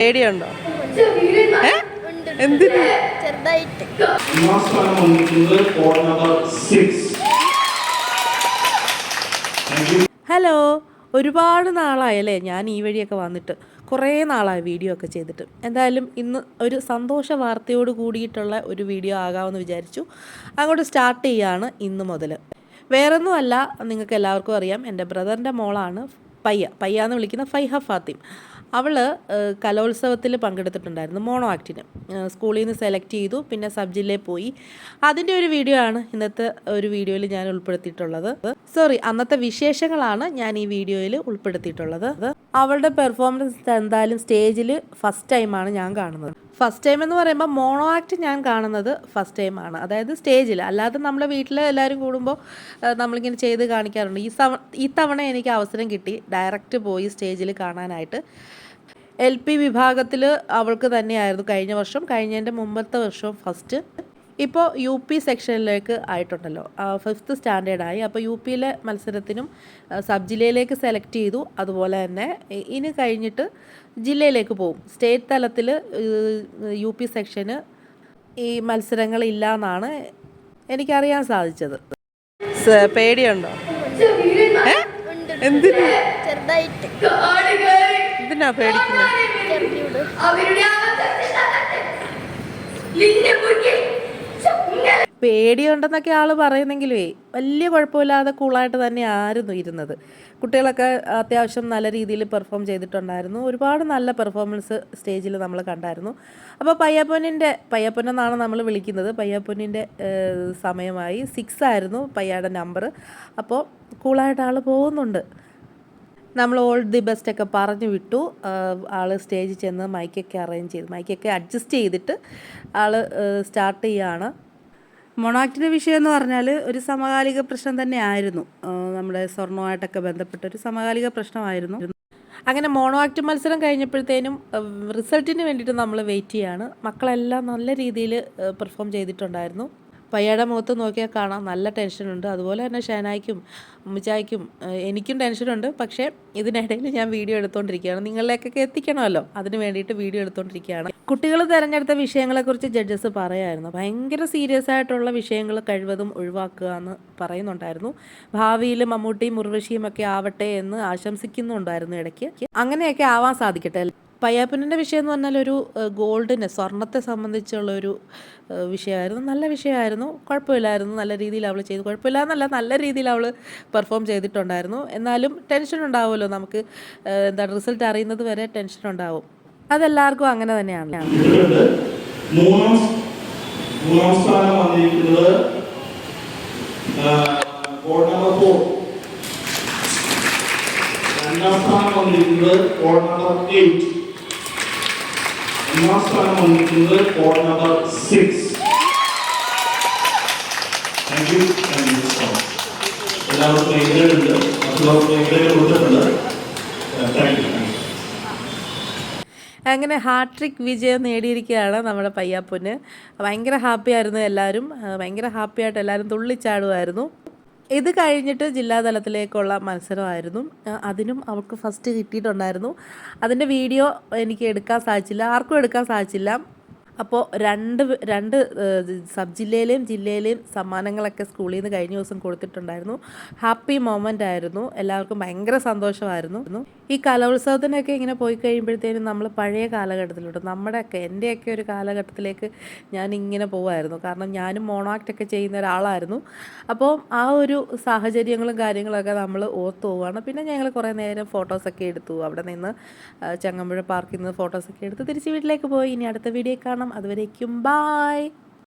പേടിയുണ്ടോ? എന്തിന്? ചെറുതായിട്ട്. ഹലോ ഒരുപാട് നാളായല്ലേ ഞാൻ ഈ വഴിയൊക്കെ വന്നിട്ട്. കുറേ നാളായി വീഡിയോ ഒക്കെ ചെയ്തിട്ട്. എന്തായാലും ഇന്ന് ഒരു സന്തോഷ വാർത്തയോട് കൂടിയിട്ടുള്ള ഒരു വീഡിയോ ആകാമെന്ന് വിചാരിച്ചു. അങ്ങോട്ട് സ്റ്റാർട്ട് ചെയ്യാണ് ഇന്ന് മുതൽ വേറൊന്നുമല്ല നിങ്ങൾക്ക് എല്ലാവർക്കും അറിയാം. എന്റെ ബ്രദറിന്റെ മോളാണ് പയ്യ. പയ്യ എന്ന് വിളിക്കുന്ന ഫൈഹ ഫാത്തിം. അവൾ കലോത്സവത്തിൽ പങ്കെടുത്തിട്ടുണ്ടായിരുന്നു മോണോ ആക്ടിന് സ്കൂളിൽ നിന്ന് സെലക്ട് ചെയ്തു പിന്നെ സബ് ജില്ലയിൽ പോയി. അതിന്റെ ഒരു വീഡിയോ ആണ് ഇന്നത്തെ ഒരു വീഡിയോയിൽ ഞാൻ ഉൾപ്പെടുത്തിയിട്ടുള്ളത്. സോറി അന്നത്തെ വിശേഷങ്ങളാണ് ഞാൻ ഈ വീഡിയോയിൽ ഉൾപ്പെടുത്തിയിട്ടുള്ളത്. അവളുടെ പെർഫോമൻസ് എന്തായാലും സ്റ്റേജിൽ ഫസ്റ്റ് ടൈമാണ് ഞാൻ കാണുന്നത്. ഫസ്റ്റ് ടൈം എന്ന് പറയുമ്പോൾ മോണോ ആക്ട് ഞാൻ കാണുന്നത് ഫസ്റ്റ് ടൈമാണ് അതായത് സ്റ്റേജിൽ അല്ലാതെ നമ്മളെ വീട്ടിൽ എല്ലാവരും കൂടുമ്പോൾ നമ്മളിങ്ങനെ ചെയ്ത് കാണിക്കാറുണ്ട്. ഈ സവ ഈ തവണ എനിക്ക് അവസരം കിട്ടി ഡയറക്റ്റ് പോയി സ്റ്റേജിൽ കാണാനായിട്ട്. എൽ പി വിഭാഗത്തിൽ അവൾക്ക് തന്നെയായിരുന്നു കഴിഞ്ഞ വർഷം. കഴിഞ്ഞതിന്റെ മുമ്പത്തെ വർഷവും ഫസ്റ്റ്. ഇപ്പോൾ യു പി സെക്ഷനിലേക്ക് ആയിട്ടുണ്ടല്ലോ. ഫിഫ്ത്ത് സ്റ്റാൻഡേർഡായി. അപ്പോൾ യു പിയിലെ മത്സരത്തിനും സബ് ജില്ലയിലേക്ക് സെലക്ട് ചെയ്തു. അതുപോലെ തന്നെ ഇനി കഴിഞ്ഞിട്ട് ജില്ലയിലേക്ക് പോകും സ്റ്റേറ്റ് തലത്തിൽ യു പി സെക്ഷന് ഈ മത്സരങ്ങളില്ല എന്നാണ് എനിക്കറിയാൻ സാധിച്ചത്. പേടിയുണ്ടോ? എന്തിനാ? പേടിക്കുന്നത് പേടിയുണ്ടെന്നൊക്കെ ആൾ പറയുന്നെങ്കിലേ വലിയ കുഴപ്പമില്ലാതെ കൂളായിട്ട് തന്നെ ആയിരുന്നു ഇരുന്നത്. കുട്ടികളൊക്കെ അത്യാവശ്യം നല്ല രീതിയിൽ പെർഫോം ചെയ്തിട്ടുണ്ടായിരുന്നു. ഒരുപാട് നല്ല പെർഫോമൻസ് സ്റ്റേജിൽ നമ്മൾ കണ്ടായിരുന്നു. അപ്പോൾ പയ്യപ്പൊന്നിന്റെ പയ്യപ്പൊന്നെന്നാണ് നമ്മൾ വിളിക്കുന്നത്. പയ്യപ്പൊന്നിന്റെ സമയമായി. സിക്സ് ആയിരുന്നു പയ്യയുടെ നമ്പർ അപ്പോൾ കൂളായിട്ട് ആൾ പോകുന്നുണ്ട്. നമ്മൾ ഓൾ ദി ബെസ്റ്റ് ഒക്കെ പറഞ്ഞു വിട്ടു. ആൾ സ്റ്റേജിൽ ചെന്ന് മൈക്കൊക്കെ അറേഞ്ച് ചെയ്തു മൈക്കൊക്കെ അഡ്ജസ്റ്റ് ചെയ്തിട്ട് ആൾ സ്റ്റാർട്ട് ചെയ്യുകയാണ് മൊണാക്ടിന്റെ വിഷയം എന്ന് പറഞ്ഞാൽ ഒരു സമകാലിക പ്രശ്നം തന്നെയായിരുന്നു. നമ്മുടെ സ്വർണമായിട്ടൊക്കെ ബന്ധപ്പെട്ട ഒരു സമകാലിക പ്രശ്നമായിരുന്നു. അങ്ങനെ മോണോ ആക്ട് മത്സരം കഴിഞ്ഞപ്പോഴത്തേനും റിസൾട്ടിന് വേണ്ടിയിട്ട് നമ്മൾ വെയിറ്റ് ചെയ്യാണ്. മക്കളെല്ലാം നല്ല രീതിയിൽ പെർഫോം ചെയ്തിട്ടുണ്ടായിരുന്നു. പയ്യയുടെ മുഖത്ത് നോക്കിയാൽ കാണാം. നല്ല ടെൻഷനുണ്ട് അതുപോലെ തന്നെ ഷെനായ്ക്കും അമ്മിച്ചായ്ക്കും എനിക്കും ടെൻഷനുണ്ട് പക്ഷേ ഇതിനിടയിൽ ഞാൻ വീഡിയോ എടുത്തുകൊണ്ടിരിക്കുകയാണ് നിങ്ങളിലേക്കൊക്കെ എത്തിക്കണമല്ലോ. അതിന് വേണ്ടിയിട്ട് വീഡിയോ എടുത്തുകൊണ്ടിരിക്കുകയാണ് കുട്ടികൾ തിരഞ്ഞെടുത്ത വിഷയങ്ങളെക്കുറിച്ച് ജഡ്ജസ് പറയായിരുന്നു. ഭയങ്കര സീരിയസ് ആയിട്ടുള്ള വിഷയങ്ങൾ കഴിവതും ഒഴിവാക്കുക എന്ന് പറയുന്നുണ്ടായിരുന്നു. ഭാവിയിൽ മമ്മൂട്ടിയും ഉർവശിയും ഒക്കെ ആവട്ടെ എന്ന് ആശംസിക്കുന്നുണ്ടായിരുന്നു ഇടയ്ക്ക്. അങ്ങനെയൊക്കെ ആവാൻ സാധിക്കട്ടെ. പയ്യാപ്പനിന്റെ വിഷയം എന്ന് പറഞ്ഞാൽ ഒരു ഗോൾഡിനെ സ്വർണത്തെ സംബന്ധിച്ചുള്ള ഒരു വിഷയമായിരുന്നു. നല്ല വിഷയമായിരുന്നു. കുഴപ്പമില്ലായിരുന്നു. നല്ല രീതിയിൽ അവൾ ചെയ്തു. കുഴപ്പമില്ല എന്നല്ല നല്ല രീതിയിൽ അവൾ പെർഫോം ചെയ്തിട്ടുണ്ടായിരുന്നു. എന്നാലും ടെൻഷൻ ഉണ്ടാവുമല്ലോ നമുക്ക്. എന്താണ് റിസൾട്ട് അറിയുന്നത് വരെ ടെൻഷൻ ഉണ്ടാവും. അതെല്ലാവർക്കും അങ്ങനെ തന്നെയാണ്. മൂന്നാം സ്ഥാനം ഫോർ. രണ്ടാം സ്ഥാനം വന്നിരിക്കുന്നത് കോഡ് നമ്പർ എയ്റ്റ്. ഒന്നാം വന്നിരിക്കുന്നത് കോഡ് നമ്പർ സിക്സ്. അങ്ങനെ ഹാട്രിക് വിജയം നേടിയിരിക്കുകയാണ് നമ്മുടെ പയ്യാപ്പൊന്ന് ഭയങ്കര ഹാപ്പി ആയിരുന്നു എല്ലാവരും. ഭയങ്കര ഹാപ്പി ആയിട്ട് എല്ലാവരും തുള്ളിച്ചാടുമായിരുന്നു. ഇത് കഴിഞ്ഞിട്ട് ജില്ലാതലത്തിലേക്കുള്ള മത്സരമായിരുന്നു. അതിനും അവൾക്ക് ഫസ്റ്റ് കിട്ടിയിട്ടുണ്ടായിരുന്നു. അതിന്റെ വീഡിയോ എനിക്ക് എടുക്കാൻ സാധിച്ചില്ല. ആർക്കും എടുക്കാൻ സാധിച്ചില്ല. അപ്പോൾ രണ്ട് രണ്ട് സബ് ജില്ലയിലെയും ജില്ലയിലെയും സമ്മാനങ്ങളൊക്കെ സ്കൂളിൽ നിന്ന് കഴിഞ്ഞ ദിവസം കൊടുത്തിട്ടുണ്ടായിരുന്നു. ഹാപ്പി മൊമെന്റ് ആയിരുന്നു. എല്ലാവർക്കും ഭയങ്കര സന്തോഷമായിരുന്നു. ഈ കലോത്സവത്തിനൊക്കെ ഇങ്ങനെ പോയി കഴിയുമ്പോഴത്തേനും നമ്മൾ പഴയ കാലഘട്ടത്തിലോട്ട് നമ്മുടെയൊക്കെ എന്റെയൊക്കെ ഒരു കാലഘട്ടത്തിലേക്ക് ഞാൻ ഇങ്ങനെ പോകുമായിരുന്നു കാരണം ഞാനും മോണാക്റ്റൊക്കെ ചെയ്യുന്ന ഒരാളായിരുന്നു. അപ്പോൾ ആ ഒരു സാഹചര്യങ്ങളും കാര്യങ്ങളൊക്കെ നമ്മൾ ഓർത്ത് പോവുകയാണ്. പിന്നെ ഞങ്ങൾ കുറേ നേരം ഫോട്ടോസൊക്കെ എടുത്തു. അവിടെ നിന്ന് ചങ്ങമ്പുഴ പാർക്കിൽ നിന്ന് ഫോട്ടോസൊക്കെ എടുത്ത് തിരിച്ച് വീട്ടിലേക്ക് പോയി. ഇനി അടുത്ത വീഡിയോ കാണാം അതുവരേക്കും ബായ്